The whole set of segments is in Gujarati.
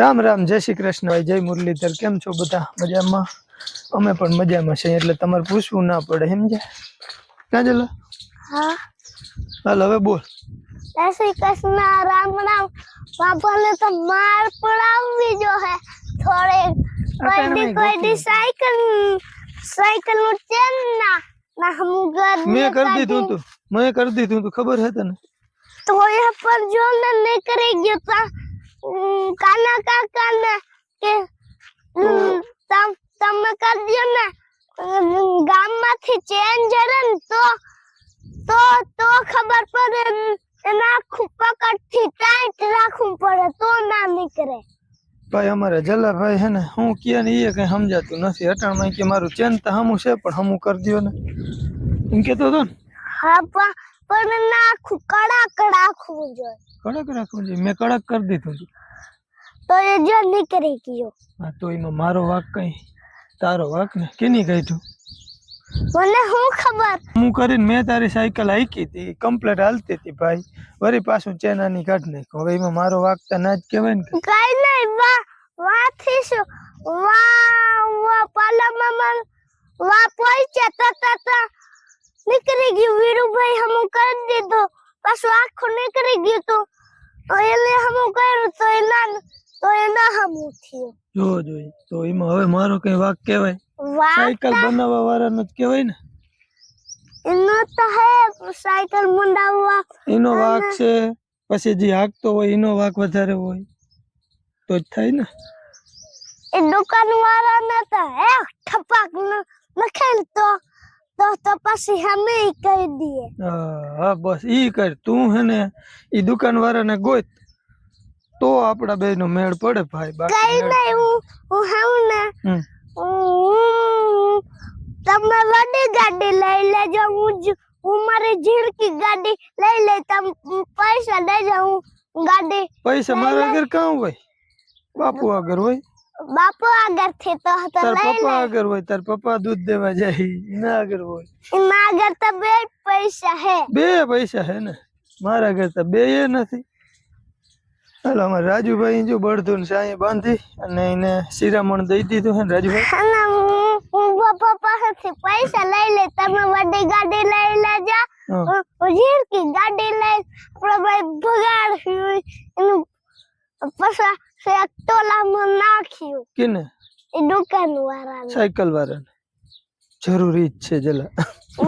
રામ રામ જય શ્રી કૃષ્ણ ભાઈ જય મુરલીધર. કેમ છો બધા? મજામાં? અમે પણ મજામાં છીએ એટલે તમારે પૂછવું ના પડે સમજ્યા ના જલો? હા. હાલ હવે બોલ. જય શ્રી કૃષ્ણ રામ રામ. બાપાને તો માર પડાવવી જો હે થોડે કોઈ કોઈ દી સાયકલ સાયકલનું ચેન ના ના હમ ઘર મેં કરી દીધું તું. મેં કરી દીધું તું. ખબર હે તને? તો એ પર જો ને નહીં કરી ગયો તા. કાના કાકા ને કે તમ તમે કરી ને. ગામમાંથી ચેન જરે ને તો તો તો ખબર પડે ને એના પકડથી ટાઈટ રાખવું પડે તો ના નીકળે. ભાઈ અમારે જલાભાઈ હે ને હું કે ને એ કઈ સમજાતું નથી. અટાણમાં કે મારું ચેન તો હમું છે પણ હમું કરી દ્યો ને. એમ કેતો હતો ને? હા પણ એના આખું કડાક રાખવું જોઈએ. કડક રાખવું જોઈએ. મેં કડક કરી દીધું તું તો એ જો નીકળી ગયો. હા તો એમાં મારો વાક કઈ? તારો વાક ને? કેની કાઢ્યું મને શું ખબર? હું કરીને મેં તારી સાયકલ આઈકી હતી. કમ્પ્લેટ હાલતી હતી ભાઈ. વરી પાછું ચેનાની કાઢ નાખ્યું હવે એમાં મારો વાગતા ના જ કહેવાય ને કઈ નહીં વા વાથી શું વા વા પાલા મામા વા પહોંચ્યા તા તા તા. નીકળી ગયું. વીરુભાઈ હમું કરી દીધું. પાછું આખું નીકળી ગયું તું. તો એને હમું કર્યું તો એના તો એના હમું થયું. જો જોઈ તો એમાં હવે મારો કઈ વાક કહેવાય. સાયકલ બનાવવા વાળાનો જ કહેવાય ને. એનો તો હે સાયકલ મંડાવવા. એનો વાક છે પછી જે હાકતો હોય એનો વાક વધારે હોય. તો જ થાય ને. એ દુકાન વાળા નતા હે ઠપાક ન- નખેલ તો. તો તો પછી અમે ઈ કહી દઈએ હા હા બસ ઈ કર તું હે ને ઈ દુકાન વાળાને ગોત તો આપડા બે નો મેળ પડે ભાઈ કઈ બાકી મેળ- નહીં હું હું હું ને હમ. હું- તમે વડી ગાડી લઈ લેજો હું જ- હું મારી ઝીણકી ગાડી લઈ લે તમે પૈસા દેજો હું ગાડી પૈસા મારા આગળ કાં હોય બાપુ આગળ હોય બાપુ આગળથી તો તો તાર પપ્પા આગળ હોય તાર પપ્પા દૂધ દેવા જાય ના આગળ હોય. ના આગળ તો બે પૈસા હે. બે પૈસા હે ને? મારા આગળ તો બે એ નથી. હાલો અમારે રાજુભાઈ જો બળધુન સાંયે બાંધી અને એને શિરામણ દઈ દીધું હે રાજુભાઈ? હું પપ્પા પાસેથી પૈસા લઈ લે તમે વડી ગાડી લઈ લેજો. હું. ગાડી લઈ આપણે ભાઈ ભગાડ્યું એનું પછી ટોલામાં નાખ્યું. કેને? એ દુકાન વાળાને સાયકલ વાળાને જરૂરી જ છે જલા.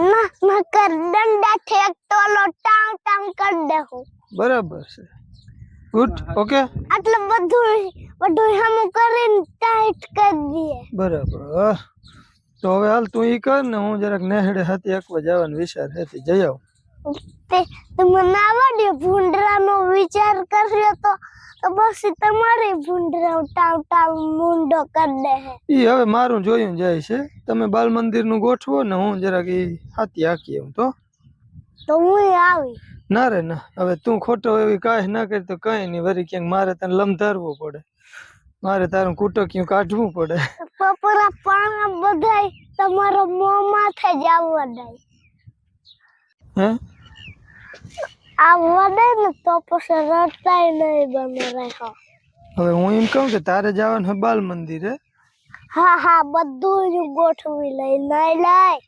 ના નકર દંડાથી એક ટોલો ટાંગ કરી બરાબર છે. Good okay? આટલું બધું બધું હમ કરીને ટાઈટ કરી દઈએ. બરાબર તો હવે હાલ તું ઈ કર ને હું જરાક નેહડે હતી એકવા જવાનો વિચાર હતી જઈ આવ. તે મને આવડ્યો ભૂંડરાનો વિચાર કર્યો તો તો પછી તમારે ભૂંડરા ટાવ ટાવ મુંડો કરી દે હે. ઈ હવે મારું જોયું જાય છે. તમે બાલ મંદિરનું ગોઠવો ને હું જરાક ઈ હાથી હાકી એમ તો. તો હું આવી. ના રે ના. હવે તું ખોટો એવી કાંઈ ના કરી તો કઈ નહીં. વરી ક્યાંક મારે તને લમધારવું પડે. મારે તારું કુટકિયું કાઢવું પડે. પપરા પાણા બધાય તમારો મોં માથે જ આવવા દે હે? આવવા દે ને તો પછી રડતાય નહીં બને રહ્યો હવે હું એમ કહું કે તારે જવાનું છે બાલ મંદિરે હા હા બધું જ ગોઠવી લઈ નાઈ લાય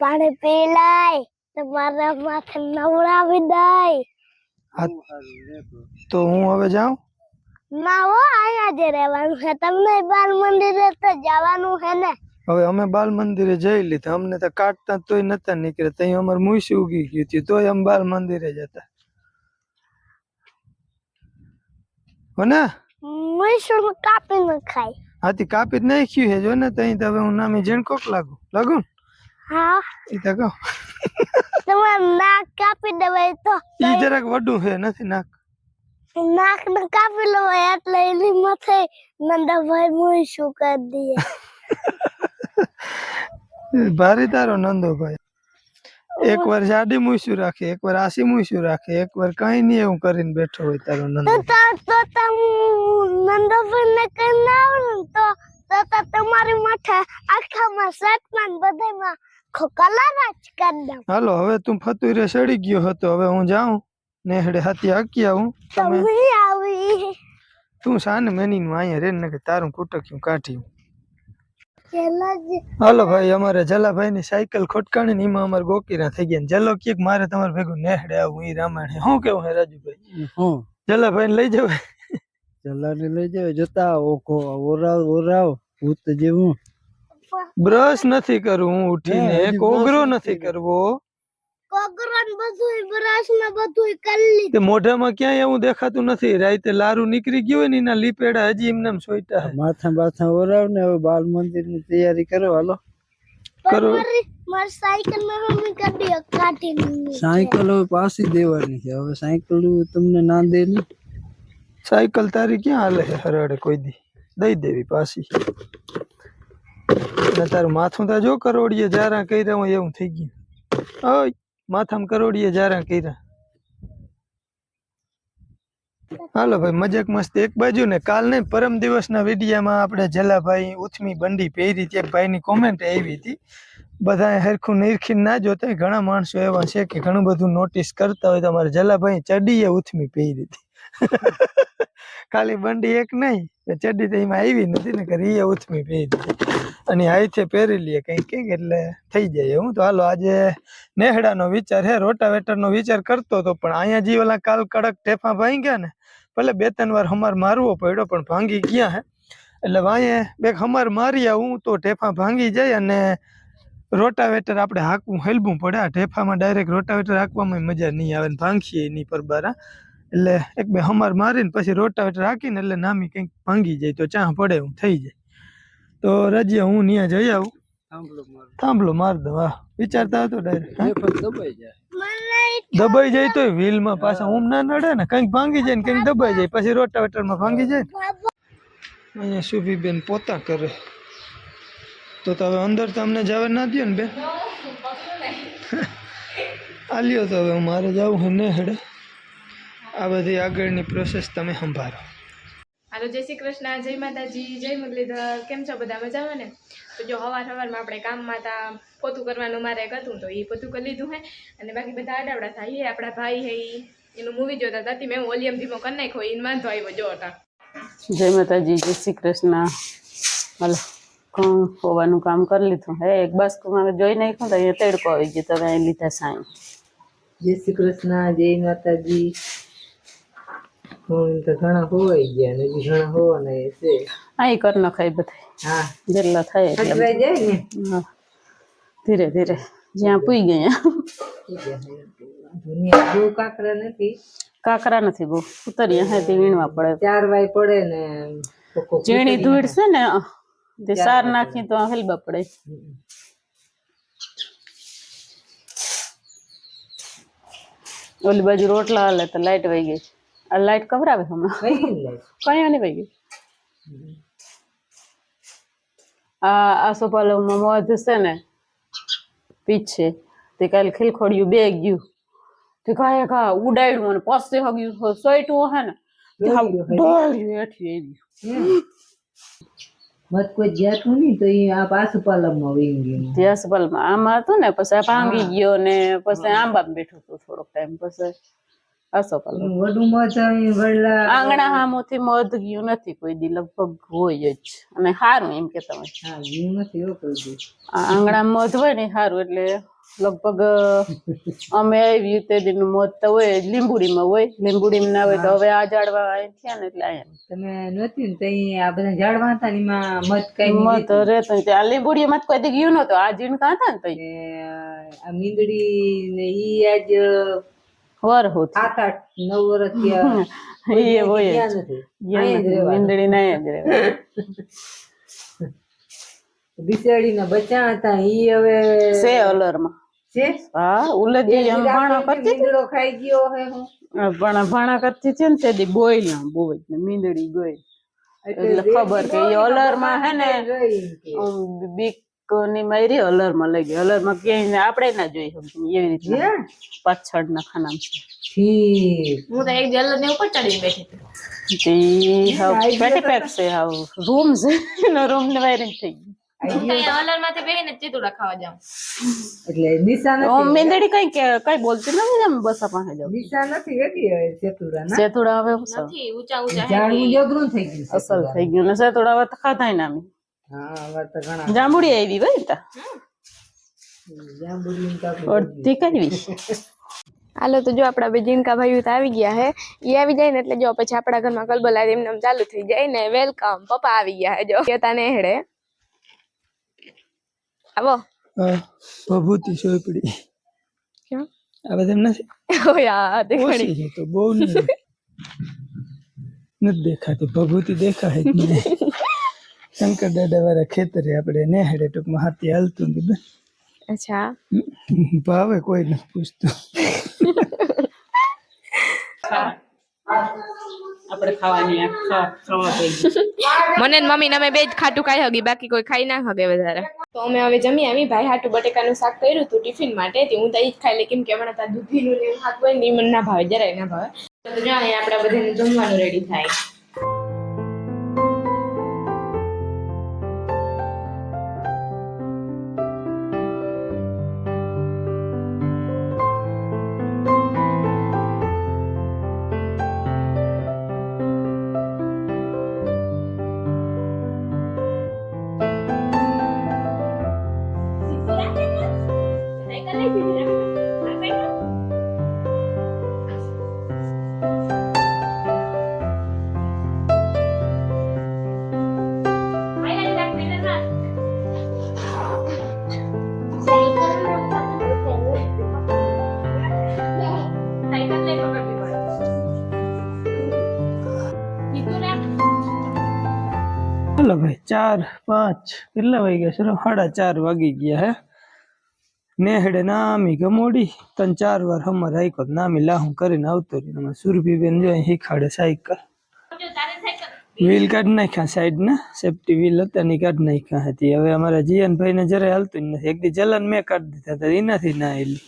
પાણી પી લાય તમારા માથે નવડાવી દઈ હા તો હું હવે જાઉં ના હો અહીંયા જ રહેવાનું છે તમને બાલ મંદિરે તો જવાનું છે ને હવે અમે બાલ મંદિરે જઈ લીધા. અમને તો કાઢતા તોય નતા નીકળે ત્યાં અમારે મુસી ઉગી ગયું હતું તોય અમે બાલ મંદિરે જતા હોને મૈસૂર કાપી ન ખાય. હાથી કાપી જ નાખ્યું છે. જો ને તઈ તો હવે હું નામે જેણ કોક લાગુ. લાગુ હા. ઈ તો કહો. તમારે નાક કાપી દેવાય તો ઈ જરાક વડું છે નથી નાક. નાક ને કાપી લો એટલે એની માથે નંદાભાઈ મુઈ શું કરી દઈએ ભારી તારો નંદો ભાઈ. એક વાર જાડી મૂસ્યું રાખે એક વાર આસી મૂસ્યું રાખે એક વાર કઈ નહીં એવું કરીને બેઠો હોય તારો નંદો. તો તો તમ નંદાભાઈ ને કઈ તો તો તમારી માથે આખામાં સટમાન બધામાં ખોકલા રાજ કરી હાલો હવે તું ફતુરે સડી ગયો હતો હવે હું જાઉં નેહડે હાથી હાકી આવું. તમે આવી. તું સાને મેની નું અહીંયા રે ને કે તારું કુટક્યું કાઢ્યું હાલો ભાઈ અમારે જલાભાઈ ની સાયકલ ખોટકાણી ને એમાં અમારે ગોકીરા થઈ ગયા ને જલો કે મારે તમારે ભેગું નેહડે આવું ઈ રામાયણ. હે. શું કેવું હે રાજુભાઈ? હું જલાભાઈ લઈ જવાય? ચલાને લઈ જાવ જતા ઓખો ઓરાવ ઓરાવ ભૂત જેવું. બ્રશ નથી કરવું હું ઉઠીને એક ઓગરો નથી કરવો. બ્રશ ને તે મોઢામાં ક્યાંય એવું દેખાતું નથી. રાતે લારું નીકળી ગયું હોય ને એના લીપેડા હજી એમને એમ સોઈટા માથા બાથા ઓરાવ ને હવે બાલ મંદિરની તૈયારી કરો હાલો. કરો. મારી સાયકલમાં મમ્મી કાઢી કાઢી સાયકલ હવે પાછી દેવાની છે. હવે સાયકલ તમને ના દે નહીં સાયકલ તારી ક્યાં હાલે છે? હરાડે કોઈ દી. દઈ દેવી પાછી. અને તારું માથું તો જો કરોડીએ જારા કર્યા હોય એવું થઈ ગયું. ઓય. માથામાં કરોડીએ જારા કર્યા. હાલો ભાઈ, મજાક મસ્તી. એક બાજુ ને કાલ નહીં, પરમ દિવસના વિડીયામાં આપણે જલાભાઈ ઉથમી બંડી પહેરી હતી. એક ભાઈની કોમેન્ટ આવી હતી. બધા હરખું નિરખીને ના જોતા ઘણા માણસો એવા છે કે ઘણું બધું નોટિસ કરતા હોય તો અમારે જલાભાઈ ચડીએ ઉથમી પહેરી હતી. ખાલી બંડી એક નહીં ચડ્ડી તો એમાં આવી નથી ને કરી એ ઉથમી પહેરી અને હાઈથે પહેરી લઈએ કંઈક કંઈક એટલે થઈ જાય. હું તો હાલો આજે નેહડાનો વિચાર હે, રોટાવેટરનો વિચાર કરતો હતો, પણ અહીંયા જે ઓલા કાલ કડક ટેફા ભાંગી ગયા ને, ભલે બે ત્રણ વાર હમાર મારવો પડ્યો, પણ ભાંગી ગયા હે. એટલે વાંયે બે હમાર મારી આવું તો ટેફા ભાંગી જાય અને રોટાવેટર આપણે હાંકવું, હેલવું પડે. આ ઢેફામાં ડાયરેક્ટ રોટાવેટર હાંકવામાં મજા નહીં આવે ને ભાંગીએ નહીં પરબારા. એટલે એક બે હમર મારીને પછી રોટાવેટર રાખીને એટલે નામી કંઈક ભાંગી જાય તો ચા પડે એવું થઈ જાય. તો રજીએ હું ત્યાં જઈ આવું. થાંભલો માર. દો હા. વિચારતા હતો ડાયરેક્ટ દબાઈ જાય. મને દબાઈ માં તો વ્હીલમાં પાછા ઊમ ના નડે ને કંઈક ભાંગી જાય ને કંઈક દબાઈ જાય પછી રોટાવેટરમાં ભાંગી જાય અહીંયા શુભીબેન પોતા કરે. તો તમે હવે અંદર તમને જવા ના દો ને બેન આલ્યો તો હવે મારે જવું ને હેડે. આ બધી આગળની પ્રોસેસ તમે સંભાળો. હાલો જય શ્રી કૃષ્ણ જય માતાજી જય મુરલીધર કેમ છો બધા મજામાં ને? તો જો હવાર હવારમાં આપણે કામમાં તા પોતું કરવાનું મારે એક હતું તો એ પોતું કરી લીધું હે. અને બાકી બધા આડાવડા થાય એ આપણા ભાઈ હે એનું મૂવી જોતા હતા મેં વોલ્યુમ ધીમો કરી નાખ્યો એને વાંધો આવ્યો જો હતા. જય માતાજી જય શ્રી કૃષ્ણ. હાલો કોણ હોવાનું કામ કરી લીધું. હે એક બાસ્કુમાં જોઈ નાખ્યું તો અહીંયા તેડકો આવી ગયો તો હવે અહીં લીધા સાંઈ. જય શ્રી કૃષ્ણ જય માતાજી. હું તો ઘણા હોવાઈ ગયા ને હજી ઘણા હોવાના છે. અહીં કર નખાય બધા હા. જેટલા થાય એટલે જાય ને? હા. ધીરે ધીરે જ્યાં પૂઈ ગયા દુનિયા બહુ કાકરા નથી? કાકરા નથી બહુ. ઉતરીયા હે તે વીણવા પડે. ચાર વાય પડે ને ઝીણી ધૂળ છે ને તે સાર નાખી તો હલબા પડે. ઓલી બાજુ રોટલા હાલે તો લાઈટ વહી ગઈ લાઈટ કવરાવે હમણાં. કઈ નહીં વહી ગઈ આ આ સોપાલવમાં મધ છે ને? પીછે તે કાલ ખીલખોડિયું બે ગયું. તે કાંઈ કા ઉડાડ્યું અને પસે હગ્યું. સોઈટું હે ને? દોડ્યું હેઠી આવી મત કોઈ જાતું નહીં તો એ આ પાછું પાલમમાં વહી ગયું. તે અસપલમાં આમાં હતું ને પછી આ ભાંગી ગયો ને પછી આંબામાં બેઠું હતું થોડોક ટાઈમ પછી અસોપાલ વડું મત અહીં વડલા આંગણા હામોથી મધ ગયું નથી કોઈ દી લગભગ હોય જ. અને સારું એમ કે તમે. હા નથી હો કોઈ આ આંગણામાં મધ હોય ને સારું એટલે લગભગ અમે આવી તે દિન મોત તો હોય લીંબુડી લીંબુડીમાં હોય. લીંબુડીમાં ના હોય તો હવે આ ઝાડવા અહીં થયા ને એટલે અહીંયા તમે નહોતી ને તો આ બધા ઝાડવા હતા ને એમાં મત કઈ મધ રહેતો ત્યાં લીંબુડીમાં કોઈ દી ગયું નતો આ જીણકા હતા ને તઈ આ મીંદડી ને ઈ આજ વર હોત. આઠ આઠ નવ વર્ષ એ હોય વીંદડી ના જ રહેવાનું. ના બચ્ચા હતા. ઈ હવે છે અલરમાં. છે? હા ઉલજી એમ ભાણા કરતી. મીંદડો ખાઈ ગયો હે હું. પણ ભાણા કરતી છે ને તે દી બોઈલ ના બહુ ને મીંદડી ગોઈ એટલે ખબર કે એ અલરમાં હે ને બીક ની મારી અલરમાં લઈ ગઈ અલરમાં ક્યાંય આપણે ના જોઈ શકીએ એવી રીતે હે? પાછળ ના ખાના હું તો એક જલ્લો ને ઉપર ચડીને બેઠી હતી. પેટી પેક છે હાવ રૂમ છે એનો રૂમ ને વાયરિંગ થઈ ગયું. આઈ ગયો હલરમાંથી બેહીને ચીતુડા ખાવા જાઉં. એટલે નિશા તો નથી. મેંદડી કઈ કઈ બોલતી બસ પાસે જાવ નિશા નથી હતી હવે સેતુરા ના સેતુડા હવે અસલ નથી ઊંચા ઊંચા જાણવું જબરું થઈ ગયું અસલ થઈ ગયું ને સેતુડા હવે ના અમે હા હવે તો ઘણા જાંબુડી આવી ભાઈ તા? જાંબુડીને કાપી અડધી કરવી હાલો તો જો આપણા બે જીનકા ભાઈઓ તો આવી ગયા હે. એ આવી જાય ને એટલે જો પછી આપણા ઘરમાં કલબલા એમને આમ ચાલુ થઈ જાય ને. વેલકમ પપ્પા આવી ગયા હે જો. કેતા ને હેડે. આવો. હા ભભૂતિ સોયપડી ક્યાં આવે તેમ નથી? ઓ યાર દેખણી. ઓછી છે તો બહુ નહીં નથી દેખાતી. ભભૂતિ દેખાય જ નહીં. શંકર દાદા વાળા ખેતરે આપણે નેહડે ટૂંકમાં હાથી હાલતું ને અચ્છા. ભાવે કોઈ નથી પૂછતું. આપણે ખાવાની ખાવા મને ને મમ્મી અમે બે જ ખાટું ખાઈ હગી બાકી કોઈ ખાઈ ના હગે વધારે. તો અમે હવે જમી આવી ભાઈ હાટું બટેકાનું શાક કર્યું હતું ટિફિન માટે તે હું તો ઈ જ ખાઈ લે કેમ કે હમણાં ત્યાં દૂધીનું ને એવું ખાતું હોય ને ઈ મને ના ભાવે જરાય ના ભાવે. તો જો અહીંયા આપણા બધાને જમવાનું રેડી થાય. ચાર, પાંચ, કેટલા વાગી ગયા છે સાડા ચાર વાગી ગયા હે. નેહડે નામી ગમોડી, તન ચાર વાર હમર તો નામી લાહું કરીને આવતો રહ્યો. અમે સુરભીબેન જો શીખાડે સાયકલ. વ્હીલ કાઢી નાખ્યા સાઈડ ને. સેફ્ટી વ્હીલ હતા ની કાઢી નાખ્યા હતી. હવે અમારા જીયનભાઈ ને જરાય હાલતું જ નથી. એક દી ચલન મેં કાઢી દીધા હતા, એનાથી ના એલી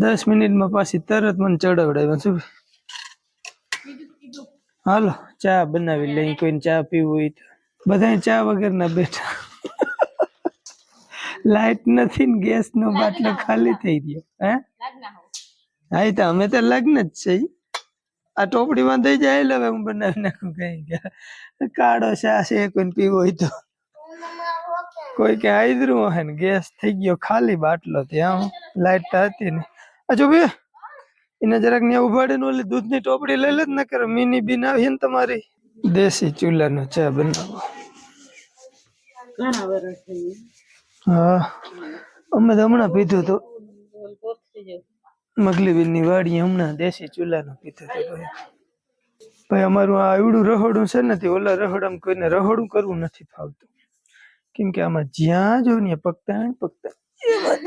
દસ મિનિટમાં પાછી તરત મને ચડાવડાવ્યા. શું? હાલો, ચા બનાવી લઈ કોઈને ચા પીવું હોય તો. બધા ચા વગર ના બેઠા. લાઈટ નથી ને ગેસ નો બાટલો ખાલી થઈ ગયો હે? હા. તો અમે તો લગ્ન જ છે આ ટોપડીમાં દઈ જાય એટલે હવે હું બનાવી નાખું કઈ ગયા કાળો ચા છે કોઈને પીવો હોય તો. કોઈ કે આઈદરું હોય ને ગેસ થઈ ગયો ખાલી બાટલો ત્યાં લાઈટ હતી ને અજો બે એને જરાક ને ઉભાડે ને ઓલી દૂધની ટોપડી લઈ લે જ ન કરે મિની બીન આવી ને તમારી. દેશી ચૂલાનો ચા બનાવો. હા અમે તો હમણાં પીધું તો મગલીબીલની વાડી હમણાં દેશી ચૂલાનો પીધો તો ભાઈ. અમારું આ એવડું રહોડું છે ને તે ઓલા રહોડામાં કોઈને રહોડું કરવું નથી ફાવતું. કેમ કે આમાં જ્યાં જો ને ને એ વાત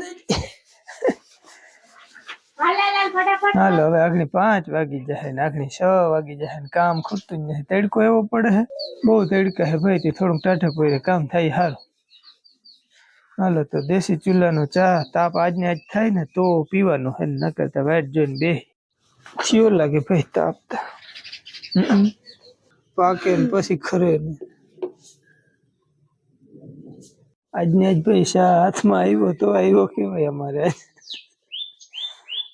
હાલો હવે આગળ પાંચ વાગી જાય ને આગળ છ વાગી જાય ને કામ ખૂટતું જ નથી. તડકો એવો પડે હે. બહુ તડકા હે ભાઈ તે થોડુંક ટાઢે પડે કામ થાય સારું હાલો તો દેશી ચૂલાનો ચા તાપ આજને આજ થાય ને તો પીવાનો હે ન કરતા વાટ જોઈને બે. ચિયો લાગે ભાઈ તાપતા પાકે ને પછી ખરે ને. આજને આજ ભાઈ શા હાથમાં આવ્યો તો આવ્યો કેવાય અમારે આજ.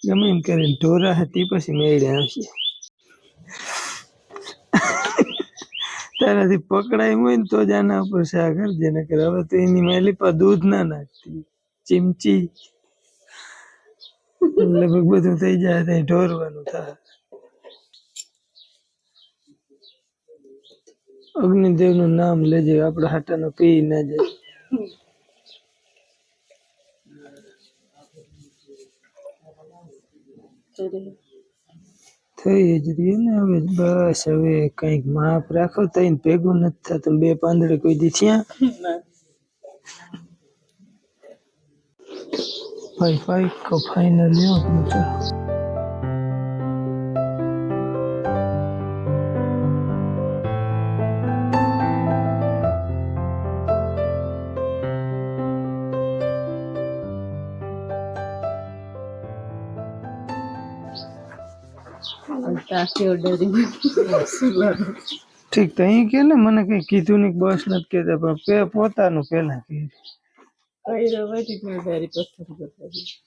ગમે એમ કરીને ઢોરા હતી પછી મેળે આવશે. તારાથી પકડાય હોય ને તો જ આના ઉપર શા કરજે કરે હવે તો એની મેલી પર દૂધ ના નાખતી. ચીમચી. લગભગ બધું થઈ જાય, ત્યાં ઢોરવાનું થાય. અગ્નિદેવનું નામ લેજે આપડા હાટાનો પી ના જાય. થઈ જ રહ્યું ને હવે બસ હવે કંઈક માપ રાખો તઈ ભેગું નથી થતું. બે પાંદડે કોઈ દી થયા. ભાઈ ભાઈ કો ફાઈનલ લ્યો. ઠીક તો અહીં કે ને મને કઈ કીધું નહીં બસ નથી કેતા પણ પોતાનું પેલા કહે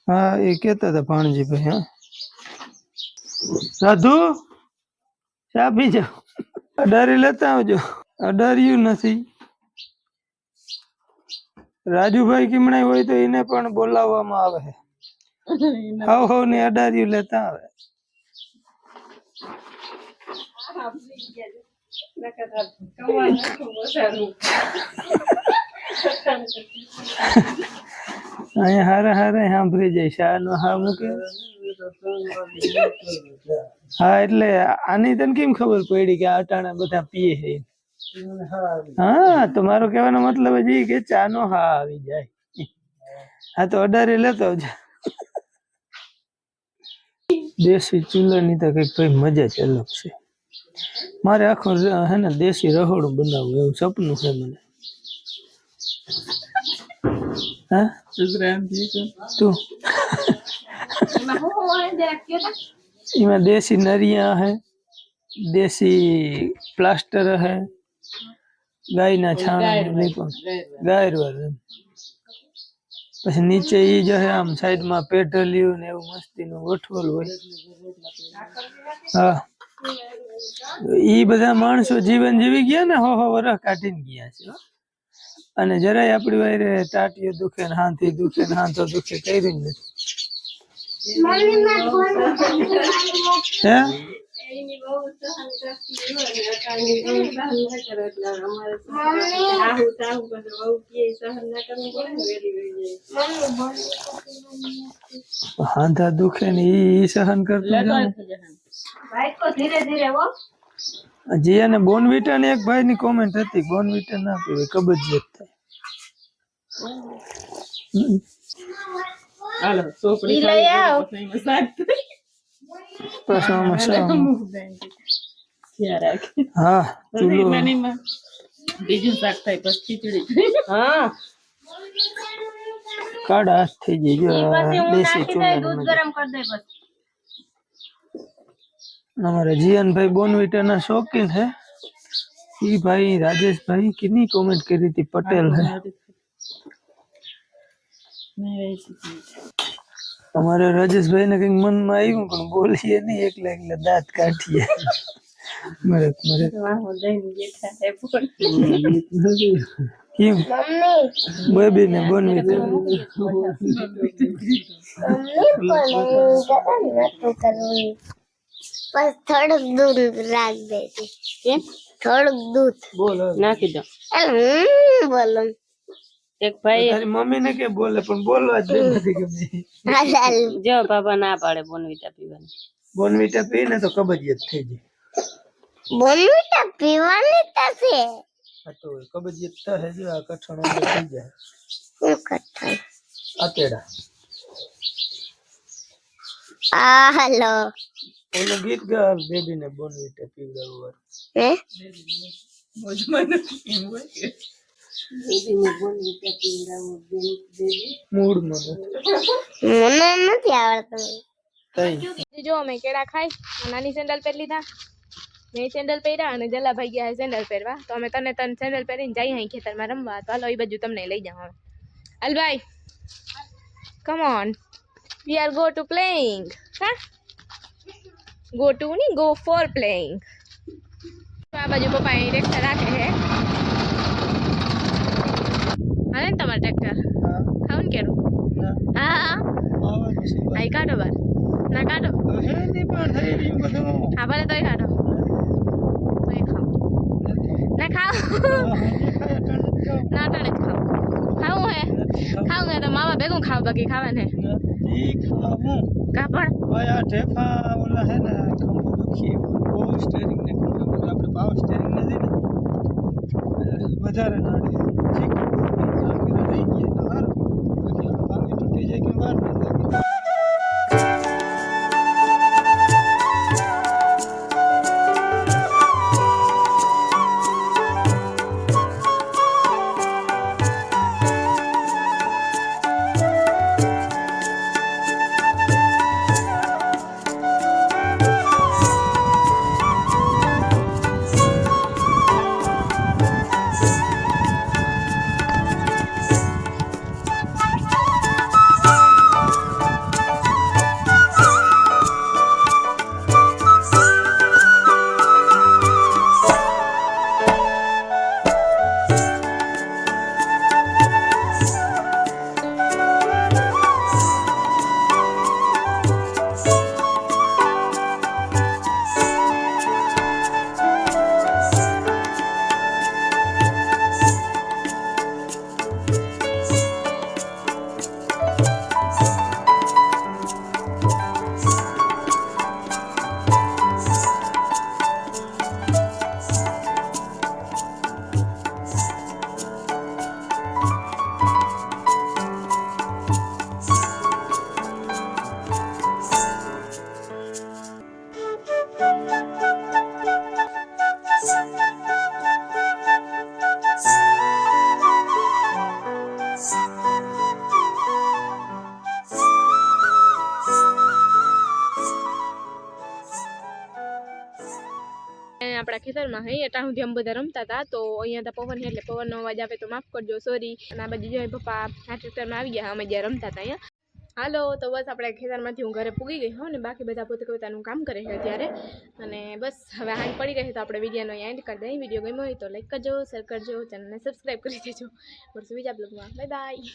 હા એ કેતા હતા ભાણજીભાઈ હા. સાધુ ચા પી જાઓ. અડારી લેતા આવજો. અડાર્યું નથી. રાજુભાઈ કીમણાઈ હોય તો એને પણ બોલાવવામાં આવે. હાવ હાવ ને અડાર્યું લેતા આવે. અહીંયા હારે સાંભળી જાય હા એટલે આની તને કેમ ખબર પડી કે અટાણા બધા પીએ છે? હા, તો મારો કહેવાનો મતલબ જ કે ચા નો હા આવી જાય. હા, તો અડારી લેતો આવજો. દેશી ચૂલાની તો કંઈક મજા જ અલગ છે. મારે આખો ર- હે ને દેશી રહોડું બનાવવું એવું સપનું છે મને. હા? તું? એમાં દેશી નરિયા હે, દેશી પ્લાસ્ટર હે, ગાયના છાણ નહીં પણ ગાયર વાળું એમ. પછી નીચે ઈ જો હે, આમ સાઈડમાં પેઢલિયું ને એવું મસ્તીનું ગોઠવેલું હોય. હા. ઈ બધા માણસો જીવન જીવી ગયા ને હો હો વરસ કાઢીને ગયા છે અને જરાય આપણી વાયરે ટાટીઓ દુખે ને હાથી દુખે ને હાથો દુખે કર્યું નથી. હે? હાથા દુખે ને ઈ સહન કરતું જાવ. અને બોનવીટા ને એક ભાઈ ની કોમેન્ટ હતી બોનવીટા ના પીવે કબજિયાત થાય. શું? હા ચૂલો. બીજું શાક થાય પછી ખીચડી હા. કાળા હાથ થઈ જાય દૂધ ગરમ કરી દે ચૂલા અમારા જીયનભાઈ બોનવીટાના શોખીન હે ઈ ભાઈ રાજેશભાઈ કિની કોમેન્ટ કરી હતી પટેલ હે અમારે રાજેશભાઈ ને કંઈક મનમાં આવ્યું પણ બોલીએ નહીં એકલા એકલા દાંત કાઢીએ મરક મરક ને બોનવીટા બસ થોડુંક દૂધ રાખ દેજે કેમ? થોડુંક દૂધ. નાખી દો. બોલો હું બોલું. એક ભાઈ તારી મમ્મી ને કે બોલે પણ બોલવા જ નથી ગમતી. જો બાબા ના પાડે બોનવીટા પીવાની. બોનવીટા પી ને તો કબજિયાત થઈ જાય. બોનવીટા પીવાની આ તો કબજિયાત હે જો આ કઠણો થઈ જાય. હું કઠણ? આતેડા. આ હાલો. ઓલું ગીત ગાલ બેબી ને બોનવીટા પીવડાવવા હે મૂડમાં નથી મને નથી આવડતું. તઈ. જો અમે કેળા ખાઈ નાની સેન્ડલ પહેરી લીધા. મેં સેન્ડલ પહેર્યા અને જલાભાઈ ગયા સેન્ડલ પહેરવા. તો અમે તને તને સેન્ડલ પહેરીને જઈએ અહીં ખેતરમાં રમવા. તો હાલો એ બાજુ તમને લઈ જાઉં હવે. અલભાઈ come on we are go to playing હા ગો ટુ ની ગો ફોર પ્લેઇંગ આ બાજુ પપ્પા અહીં ટ્રેક્ટર રાખે છે. હાલે ને તમારે ટ્રેક્ટર? ખાવું ને કેરું? હા. અહીં કાઢો બાર ના કાઢો. હા ભલે તોય કાઢો. તોય ખાવ ના ખાવ ના જ ખાવ. ખાવું હે? ખાવું. હે તો માવા ભેગું ખાવ બાકી ખાવા. ને કા પણ. આ ઢેફા ઓલા હે ને ખંભો દુખી બહુ સ્ટેરિંગ ને આપણે પાવર સ્ટેરિંગ ને છે ને વધારે નાડે ખેતરમાં હઈ અટાણ સુધી અમે બધા રમતા હતા તો અહીંયા તો પવન એટલે પવનનો અવાજ આવે તો માફ કરજો સોરી અને આ બાજુ જોઈએ પપ્પા આ ટ્રેક્ટરમાં આવી ગયા. અમે જ્યાં રમતા હતા અહીંયા. હાલો, તો બસ આપણે ખેતરમાંથી હું ઘરે પૂગી ગઈ હોઉં ને બાકી બધા પોતે પોતાનું કામ કરે છે અત્યારે. અને બસ હવે હાંડ પડી ગઈ તો આપણે વિડીયોનો એન્ડ કરી દઈએ. વીડિયો ગમ્યો હોય તો લાઈક કરજો શેર કરજો ચેનલને સબસ્ક્રાઈબ કરી દેજો. મળશું બીજા બ્લોગમાં બાય બાય